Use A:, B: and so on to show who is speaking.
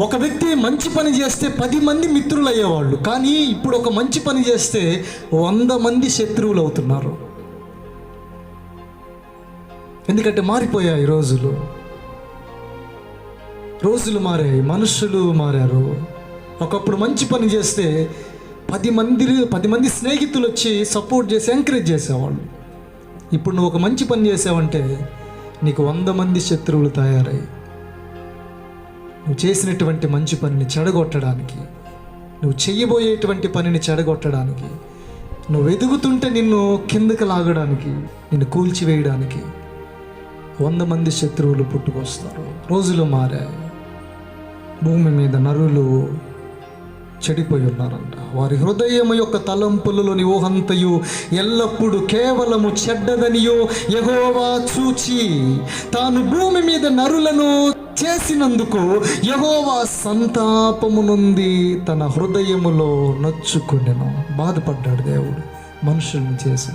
A: ఒక వ్యక్తి మంచి పని చేస్తే పది మంది మిత్రులు అయ్యేవాళ్ళు కానీ ఇప్పుడు ఒక మంచి పని చేస్తే వంద మంది శత్రువులు అవుతున్నారు. ఎందుకంటే మారిపోయాయి రోజులు. రోజులు మారాయి మనుషులు మారారు. ఒకప్పుడు మంచి పని చేస్తే పది మంది పది మంది స్నేహితులు వచ్చి సపోర్ట్ చేసి ఎంకరేజ్ చేసేవాళ్ళు. ఇప్పుడు నువ్వు ఒక మంచి పని చేసావంటే నీకు వంద మంది శత్రువులు తయారై నువ్వు చేసినటువంటి మంచి పనిని చెడగొట్టడానికి నువ్వు చెయ్యబోయేటువంటి పనిని చెడగొట్టడానికి నువ్వు ఎదుగుతుంటే నిన్ను కిందకి లాగడానికి నిన్ను కూల్చివేయడానికి వంద మంది శత్రువులు పుట్టుకొస్తారు. రోజులు మారాయి. భూమి మీద నరులు చెడిపోయి ఉన్నారంట వారి హృదయము యొక్క తలంపులలోని ఊహంతయు ఎల్లప్పుడూ కేవలము చెడ్డదనియో యహోవా చూచి తాను భూమి మీద నరులను చేసినందుకు యహోవా సంతాపము నుండి తన హృదయములో నచ్చుకునేను. బాధపడ్డాడు దేవుడు. మనుషుల్ని చేసిన